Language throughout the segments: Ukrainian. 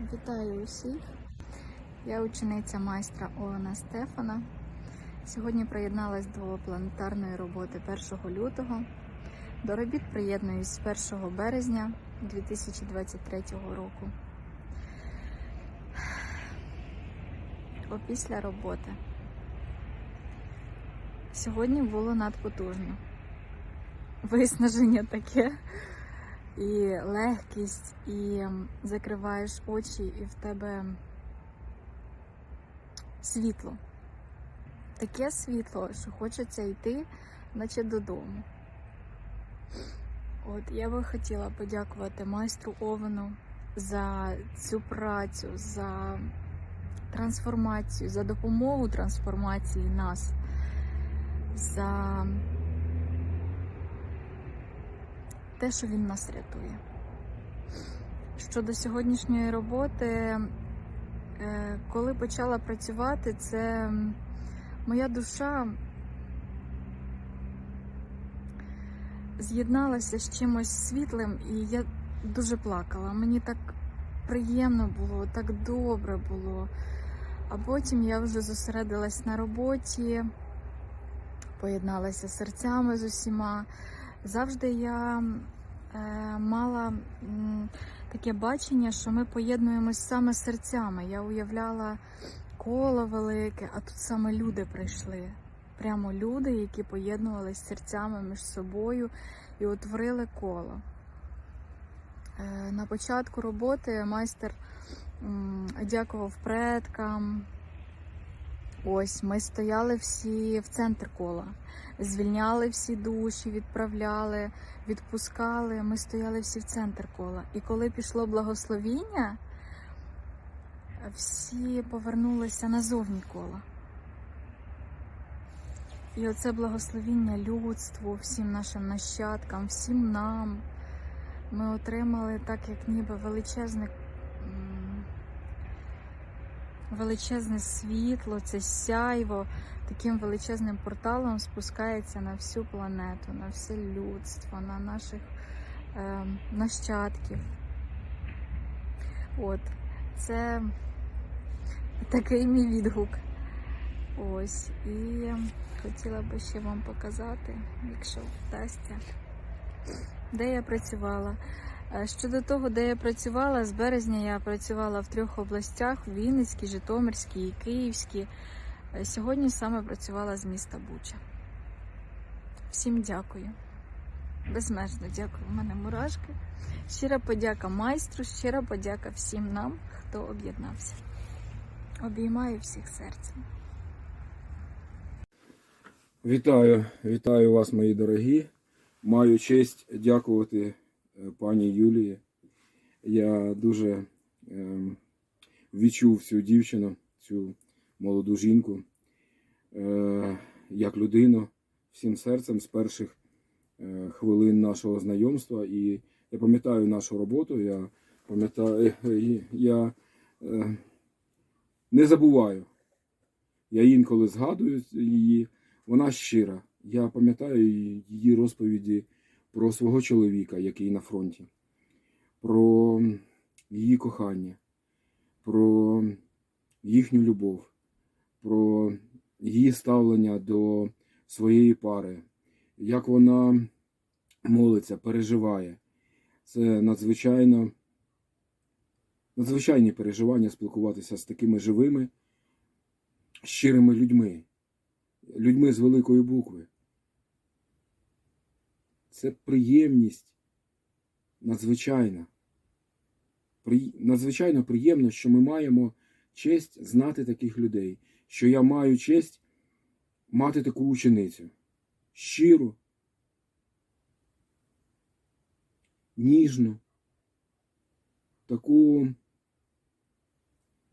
Вітаю усіх! Я учениця майстра Олена Стефана. Сьогодні приєдналась до планетарної роботи 1 лютого. До робіт приєднуюсь з 1 березня 2023 року. Опісля роботи. Сьогодні було надпотужно. Виснаження таке і легкість, і закриваєш очі, і в тебе світло. Таке світло, що хочеться йти, наче додому. От я би хотіла подякувати майстру Овену за цю працю, за трансформацію, за допомогу трансформації нас, за те, що він нас рятує. Щодо сьогоднішньої роботи, е, коли почала працювати, це моя душа з'єдналася з чимось світлим, і я дуже плакала. Мені так приємно було, так добре було. А потім я вже зосередилась на роботі, поєдналася серцями з усіма. Завжди я е, мала таке бачення, що ми поєднуємось саме серцями. Я уявляла коло велике, а тут саме люди прийшли. Прямо люди, які поєднувалися серцями між собою і утворили коло. Е, на початку роботи майстер дякував предкам. Ось ми стояли всі в центр кола, звільняли всі душі, відправляли, відпускали. Ми стояли всі в центр кола. І коли пішло благословіння, всі повернулися назовні кола. І оце благословіння людству, всім нашим нащадкам, всім нам. Ми отримали так, як ніби величезне величезне світло, це сяйво таким величезним порталом спускається на всю планету, на все людство, на наших е, нащадків. От, це такий мій відгук. Ось. І хотіла би ще вам показати, якщо вдасться, де я працювала. Щодо того, де я працювала, з березня я працювала в трьох областях: Вінницькій, Житомирській і Київській. Е, Сьогодні саме працювала з міста Буча. Всім дякую. Безмежно дякую. У мене мурашки. Щира подяка майстру, щира подяка всім нам, хто об'єднався. Обіймаю всіх серцем. Вітаю, вітаю вас, мої дорогі. Маю честь дякувати пані Юлії. Я дуже ем, відчув цю дівчину, цю молоду жінку, е, як людину всім серцем з перших е, хвилин нашого знайомства. І я пам'ятаю нашу роботу. Я пам'ятаю, е, я е, не забуваю. Я інколи згадую її. Вона щира. Я пам'ятаю її розповіді про свого чоловіка, який на фронті, про її кохання, про їхню любов, про її ставлення до своєї пари, як вона молиться, переживає. Це надзвичайно надзвичайні переживання спілкуватися з такими живими, щирими людьми. Людьми з великої букви. Це приємність надзвичайна. При... Надзвичайно приємно, що ми маємо честь знати таких людей, що я маю честь мати таку ученицю. Щиру, ніжну, таку,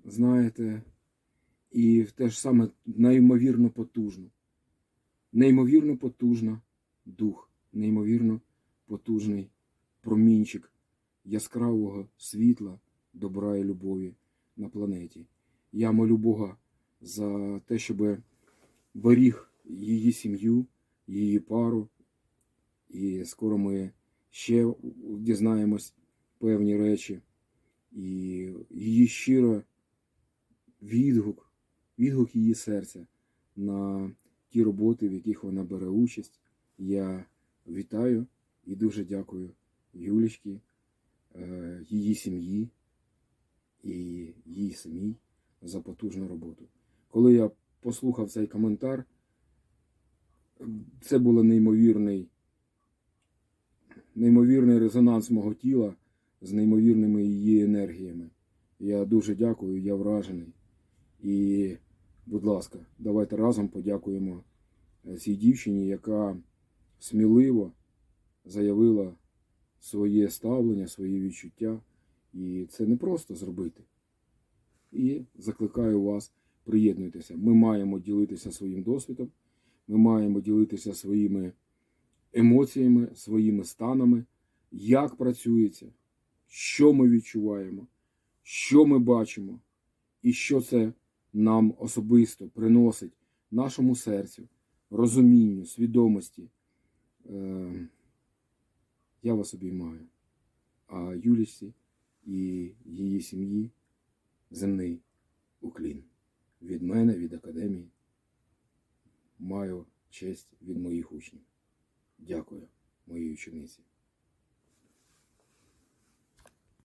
знаєте, і те ж саме неймовірно потужну. Неймовірно потужна дух, неймовірно потужний промінчик яскравого світла, добра і любові на планеті. Я молю Бога за те, щоб беріг її сім'ю, її пару. І скоро ми ще дізнаємось певні речі. і її щиро відгук, відгук її серця на ті роботи, в яких вона бере участь. Я вітаю і дуже дякую Юлічці, е, її сім'ї і їй самій за потужну роботу. Коли я послухав цей коментар, це було неймовірний, неймовірний резонанс мого тіла з неймовірними її енергіями. Я дуже дякую, я вражений. І, будь ласка, давайте разом подякуємо е, цій дівчині, яка сміливо заявила своє ставлення, свої відчуття. І це не просто зробити. І закликаю вас, приєднуйтеся. Ми маємо ділитися своїм досвідом, ми маємо ділитися своїми емоціями, своїми станами, як працюється, що ми відчуваємо, що ми бачимо, і що це нам особисто приносить нашому серцю, розумінню, свідомості. Е, Я вас обіймаю. А Юлісі і її сім'ї земний уклін. Від мене, від академії. Маю честь від моїх учнів. Дякую, моїй учениці.